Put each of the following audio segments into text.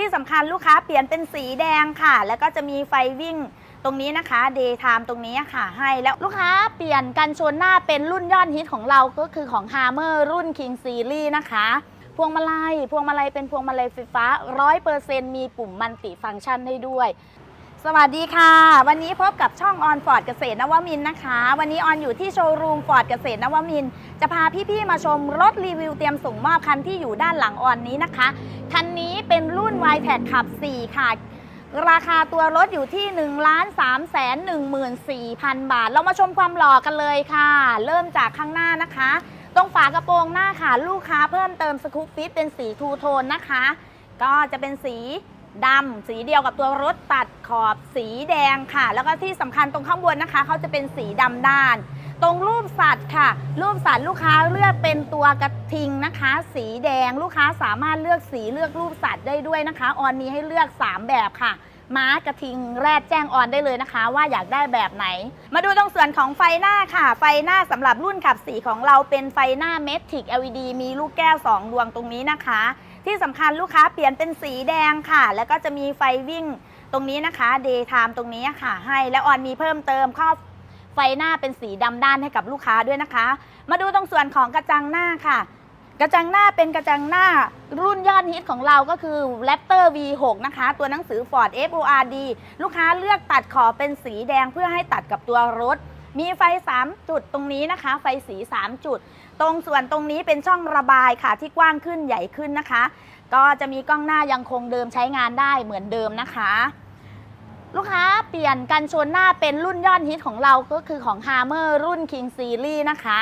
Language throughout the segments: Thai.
ที่สำคัญลูกค้าเปลี่ยนเป็นสีแดงค่ะ แล้วก็จะมีไฟวิ่งตรงนี้นะคะ day time ตรงนี้ค่ะ ให้แล้วลูกค้าเปลี่ยนกันชนหน้าเป็นรุ่นยอดฮิตของเราก็คือของ Hammer รุ่น King Series นะคะ พวงมาลัย พวงมาลัยเป็นพวงมาลัยไฟฟ้า 100%มีปุ่มมัลติฟังก์ชันให้ด้วย สวัสดีค่ะ วันนี้พบกับช่องออนฟอร์ดเกษตรนวมินนะคะ วันนี้ออนอยู่ที่โชว์รูมฟอร์ดเกษตรนวมิน จะพาพี่ๆมาชมรถรีวิวเตรียมส่งมอบคันที่อยู่ด้านหลังออนนี้นะคะ คันนี้เป็นรุ่น y t แ c ขับ 4 ค่ะ ราคาตัวรถอยู่ที่ 1 3 1 4 0 0 0 บาท เรามาชมความหล่อกันเลยค่ะ เริ่มจากข้างหน้านะคะ ตรงฝากระโปรงหน้าค่ะ ลูกค้าเพิ่มเติมสกูปฟิตเป็นสีทูโทนนะคะ ก็จะเป็นสี ดำสีเดียวกับตัวรถตัดขอบสีแดงค่ะ แล้วก็ที่สำคัญตรงข้างบนนะคะเขาจะเป็นสีดำด้าน ตรงรูปสัตว์ค่ะ รูปสัตว์ลูกค้าเลือกเป็นตัวกระทิงนะคะ สีแดงลูกค้าสามารถเลือกสีเลือกรูปสัตว์ได้ด้วยนะคะ ออนมีให้เลือก 3 แบบค่ะม้ากระทิงแรดแจ้งออนได้เลยนะคะ ว่าอยากได้แบบไหน มาดูตรงส่วนของไฟหน้าค่ะ ไฟหน้าสำหรับรุ่นขับสีของเราเป็นไฟหน้าเมทิก LED มีลูกแก้ว 2 ดวงตรงนี้นะคะ ที่สำคัญลูกค้าเปลี่ยนเป็นสีแดงค่ะ แล้วก็จะมีไฟวิ่งตรงนี้นะคะ day time ตรงนี้ค่ะ ให้แล้วออนมีเพิ่มเติมครอบไฟหน้าเป็นสีดำด้านให้กับลูกค้าด้วยนะคะ มาดูตรงส่วนของกระจังหน้าค่ะ กระจังหน้าเป็นกระจังหน้ารุ่นยอดฮิตของเราก็คือ Raptor V6 นะคะ ตัวหนังสือ Ford FORD ลูกค้าเลือกตัดขอบเป็นสีแดงเพื่อให้ตัดกับตัวรถ มีไฟ 3 จุดตรงนี้นะคะ ไฟสี 3 จุด ตรงส่วนตรงนี้เป็นช่องระบายค่ะที่กว้างขึ้นใหญ่ขึ้นนะคะ ก็จะมีกล้องหน้ายังคงเดิมใช้งานได้เหมือนเดิมนะคะ ลูกค้าเปลี่ยนกันชนหน้าเป็นรุ่นยอดฮิตของเราก็คือของ Hammer รุ่น King Series นะคะ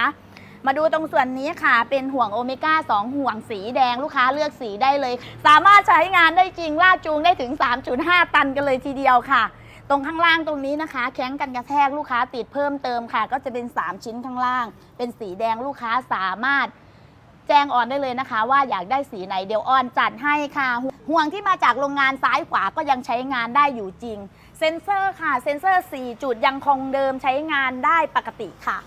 มาดูตรงส่วนนี้ค่ะ เป็นห่วงโอเมก้า 2 ห่วงสีแดงลูกค้าเลือกสีได้เลย สามารถใช้งานได้จริงลากจูงได้ถึง 3.5 ตันกันเลยทีเดียวค่ะ ตรงข้างล่างตรงนี้นะคะ แข้งกันกระแทกลูกค้าติดเพิ่มเติมค่ะ ก็จะเป็น 3 ชิ้นข้างล่าง เป็นสีแดงลูกค้าสามารถแจ้งออนได้เลยนะคะ ว่าอยากได้สีไหนเดี๋ยวออนจัดให้ค่ะ ห่วงที่มาจากโรงงานซ้ายขวาก็ยังใช้งานได้อยู่จริง เซ็นเซอร์ค่ะ เซ็นเซอร์ 4 จุดยังคงเดิมใช้งานได้ปกติค่ะ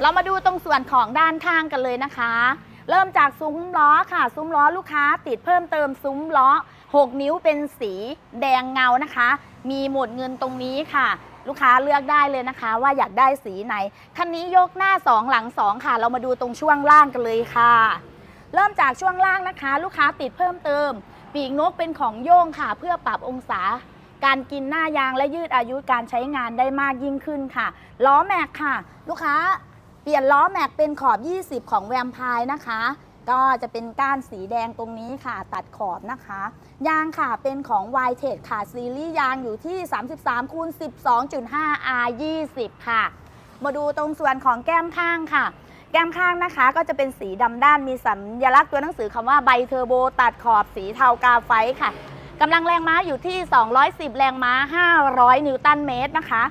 เรามาดูตรงส่วนของด้านข้างกันเลยนะคะ เริ่มจากซุ้มล้อค่ะ ซุ้มล้อลูกค้าติดเพิ่มเติมซุ้มล้อ 6 นิ้วเป็นสีแดงเงานะคะ มีหมดเงินตรงนี้ค่ะ ลูกค้าเลือกได้เลยนะคะ ว่าอยากได้สีไหน คันนี้ยกหน้า 2 หลัง 2 ค่ะ เรามาดูตรงช่วงล่างกันเลยค่ะ เริ่มจากช่วงล่างนะคะ ลูกค้าติดเพิ่มเติม ปีกนกเป็นของโย่งค่ะ เพื่อปรับองศาการกินหน้ายางและยืดอายุการใช้งานได้มากยิ่งขึ้นค่ะ ล้อแม็กค่ะ ลูกค้าเปลี่ยนล้อแม็กเป็นขอบ 20 ของแวมไพร์นะคะ ก็จะเป็นก้านสีแดงตรงนี้ค่ะ ตัดขอบนะคะ ยางค่ะเป็นของ y t e ค่ะ ซีรีส์ยางอยู่ที่ 33คูณ12.5 R 20ค่ะ มาดูตรงส่วนของแก้มข้างค่ะ แก้มข้างนะคะ ก็จะเป็นสีดำด้านมีสัญลักษณ์ตัวหนังสือคำว่าไบเทอร์โบ ตัดขอบสีเทากาไฟค่ะกำลังแรงม้าอยู่ที่ 210 แรงม้า 500 นิวตันเมตรนะคะ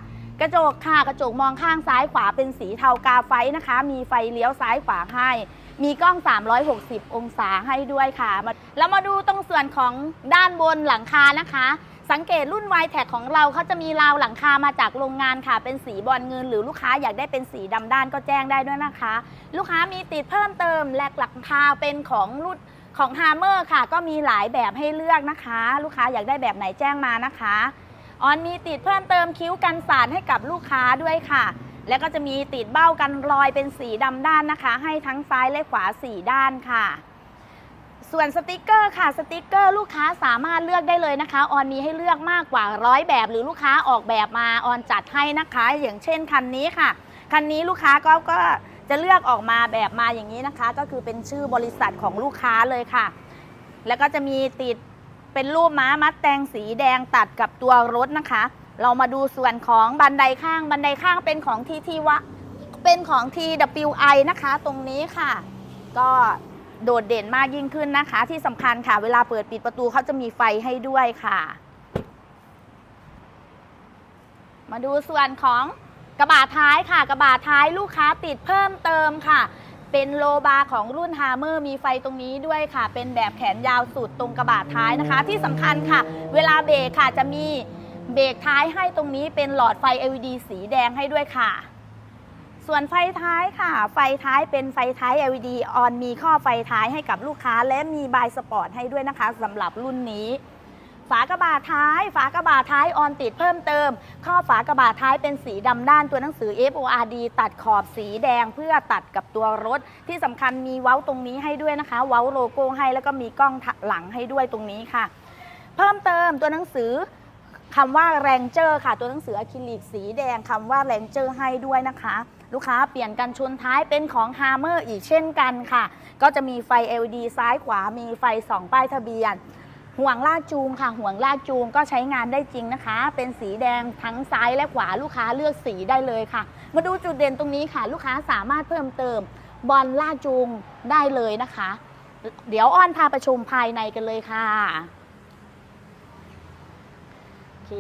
กระจกค่ะกระจกมองข้างซ้ายขวาเป็นสีเทากาไฟนะคะ มีไฟเลี้ยวซ้ายขวาให้ มีกล้อง 360 องศาให้ด้วยค่ะมาแล้วมาดูตรงส่วนของด้านบนหลังคานะคะ สังเกตรุ่น y t แท็ของเราเขาจะมีราวหลังคามาจากโรงงานค่ะ เป็นสีบอลเงิน หรือลูกค้าอยากได้เป็นสีดำด้านก็แจ้งได้ด้วยนะคะ ลูกค้ามีติดเพิ่มเติมแลกหลังคาเป็นของรุ่นของ Hammer ค่ะ ก็มีหลายแบบให้เลือกนะคะ ลูกค้าอยากได้แบบไหนแจ้งมานะคะ ออนมีติดเพิ่มเติมคิ้วกันสาดให้กับลูกค้าด้วยค่ะ แล้วก็จะมีติดเบ้ากันรอยเป็นสีดำด้านนะคะ ให้ทั้งซ้ายและขวาสีด้านค่ะ ส่วนสติกเกอร์ค่ะสติกเกอร์ลูกค้าสามารถเลือกได้เลยนะคะ ออนมีให้เลือกมากกว่าร้อยแบบ หรือลูกค้าออกแบบมาออนจัดให้นะคะ อย่างเช่นคันนี้ค่ะ คันนี้ลูกค้าก็ก็จะเลือกออกมาแบบมาอย่างนี้นะคะ ก็คือเป็นชื่อบริษัทของลูกค้าเลยค่ะ แล้วก็จะมีติด เป็นรูปม้ามัดแตงสีแดงตัดกับตัวรถนะคะ เรามาดูส่วนของบันไดข้างบันไดข้างเป็นของทีทีวะเป็นของ TWI นะคะ ตรงนี้ค่ะ ก็โดดเด่นมากยิ่งขึ้นนะคะ ที่สำคัญค่ะ เวลาเปิดปิดประตูเขาจะมีไฟให้ด้วยค่ะ มาดูส่วนของกระบะท้ายค่ะ กระบะท้ายลูกค้าติดเพิ่มเติมค่ะ เป็นโลบาร์ของรุ่นฮาร์เมอร์มีไฟตรงนี้ด้วยค่ะ เป็นแบบแขนยาวสุดตรงกระบะท้ายนะคะ ที่สำคัญค่ะ เวลาเบรกค่ะจะมีเบรกท้ายให้ตรงนี้เป็นหลอดไฟ LED สีแดงให้ด้วยค่ะ ส่วนไฟท้ายค่ะ ไฟท้ายเป็นไฟท้าย LED ออนมีข้อไฟท้ายให้กับลูกค้า และมีบายสปอร์ตให้ด้วยนะคะสำหรับรุ่นนี้ ฝากระบะท้าย ฝากระบะท้ายออนติดเพิ่มเติมข้อฝากระบะท้ายเป็นสีดำด้านตัวหนังสือ FORD ตัดขอบสีแดงเพื่อตัดกับตัวรถ ที่สำคัญมีเว้าตรงนี้ให้ด้วยนะคะ เว้าโลโก้ให้แล้วก็มีกล้องหลังให้ด้วยตรงนี้ค่ะ เพิ่มเติมตัวหนังสือคำว่าแรงเจอร์ค่ะ ตัวหนังสืออะคริลิกสีแดงคำว่าแรงเจอร์ให้ด้วยนะคะ ลูกค้าเปลี่ยนกันชนท้ายเป็นของ h a r m e r อีกเช่นกันค่ะ ก็จะมีไฟ LED ซ้ายขวามีไฟสองป้ายทะเบียน ห่วงลากจูงค่ะ ห่วงลากจูงก็ใช้งานได้จริงนะคะ เป็นสีแดงทั้งซ้ายและขวาลูกค้าเลือกสีได้เลยค่ะ มาดูจุดเด่นตรงนี้ค่ะ ลูกค้าสามารถเพิ่มเติมบอลลากจูงได้เลยนะคะ เดี๋ยวอ้อนพาประชุมภายในกันเลยค่ะโอเค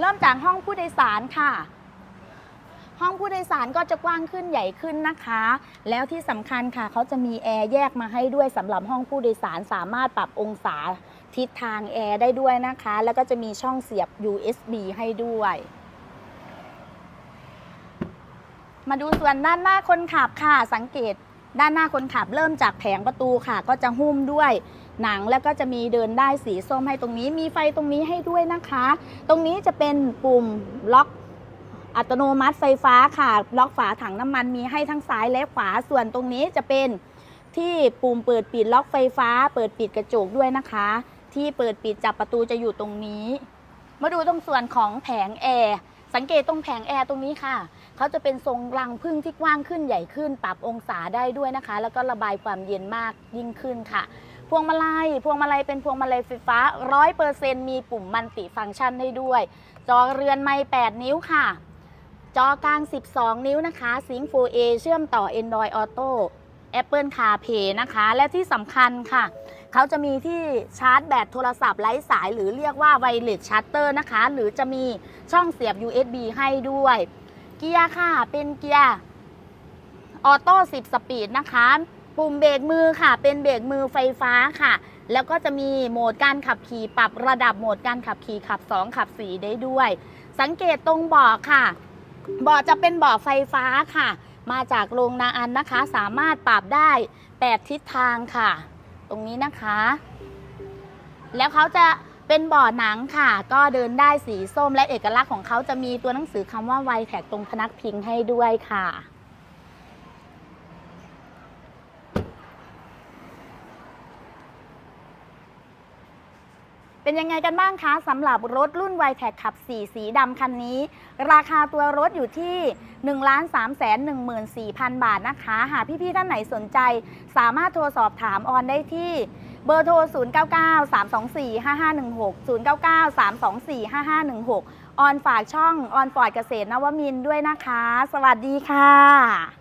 เริ่มจากห้องผู้โดยสารค่ะ ห้องผู้โดยสารก็จะกว้างขึ้นใหญ่ขึ้นนะคะ แล้วที่สำคัญค่ะเขาจะมีแอร์แยกมาให้ด้วยสำหรับห้องผู้โดยสารสามารถปรับองศา ทิศทางแอร์ได้ด้วยนะคะ แล้วก็จะมีช่องเสียบ USB ให้ด้วย มาดูส่วนด้านหน้าคนขับค่ะ สังเกตด้านหน้าคนขับเริ่มจากแผงประตูค่ะ ก็จะหุ้มด้วยหนังแล้วก็จะมีเดินได้สีส้มให้ตรงนี้ มีไฟตรงนี้ให้ด้วยนะคะ ตรงนี้จะเป็นปุ่มล็อกอัตโนมัติไฟฟ้าค่ะ ล็อกฝาถังน้ำมันมีให้ทั้งซ้ายและขวา ส่วนตรงนี้จะเป็นที่ปุ่มเปิดปิดล็อกไฟฟ้า เปิดปิดกระจกด้วยนะคะ ที่เปิดปิดจับประตูจะอยู่ตรงนี้ มาดูตรงส่วนของแผงแอร์ สังเกตตรงแผงแอร์ตรงนี้ค่ะ เขาจะเป็นทรงรังพึ่งที่กว้างขึ้นใหญ่ขึ้น ปรับองศาได้ด้วยนะคะ แล้วก็ระบายความเย็นมากยิ่งขึ้นค่ะ พวงมาลัย พวงมาลัยเป็นพวงมาลัยไฟฟ้า 100%มีปุ่มมันติฟังก์ชันให้ด้วย จอเรือนไม้8นิ้วค่ะ จอกลาง 12 นิ้วนะคะ Sync 4A เชื่อมต่อ Android Auto Apple CarPlay นะคะ และที่สำคัญค่ะ เขาจะมีที่ชาร์จแบตโทรศัพท์ไร้สาย หรือเรียกว่า Wireless Charger นะคะ หรือจะมีช่องเสียบ USB ให้ด้วย เกียร์ค่ะ เป็นเกียร์ออโต้10 สปีดนะคะ ปุ่มเบรกมือค่ะ เป็นเบรกมือไฟฟ้าค่ะ แล้วก็จะมีโหมดการขับขี่ปรับระดับโหมดการขับขี่ขับ 2 ขับ 4 ได้ด้วย สังเกตตรงเบาะค่ะเบาะจะเป็นเบาะไฟฟ้าค่ะ มาจากโรงนาอันนะคะ สามารถปรับได้ 8 ทิศทางค่ะ ตรงนี้นะคะ แล้วเขาจะเป็นบ่อหนังค่ะ ก็เดินได้สีส้มและเอกลักษณ์ของเขาจะมีตัวหนังสือคำว่าไวแท็กตรงพนักพิงให้ด้วยค่ะ เป็นยังไงกันบ้างคะสำหรับรถรุ่น y t e c ขับ 4 สีดำคันนี้ ราคาตัวรถอยู่ที่ 1 3 1 4 0 0 0 บาทนะคะ หากพี่ๆท่านไหนสนใจ สามารถโทรสอบถามออนได้ที่เบอร์โทร 099 324 5516 099 324 5516 ออนฝากช่องออนฟอร์ดเกษตรนวมินด้วยนะคะ สวัสดีค่ะ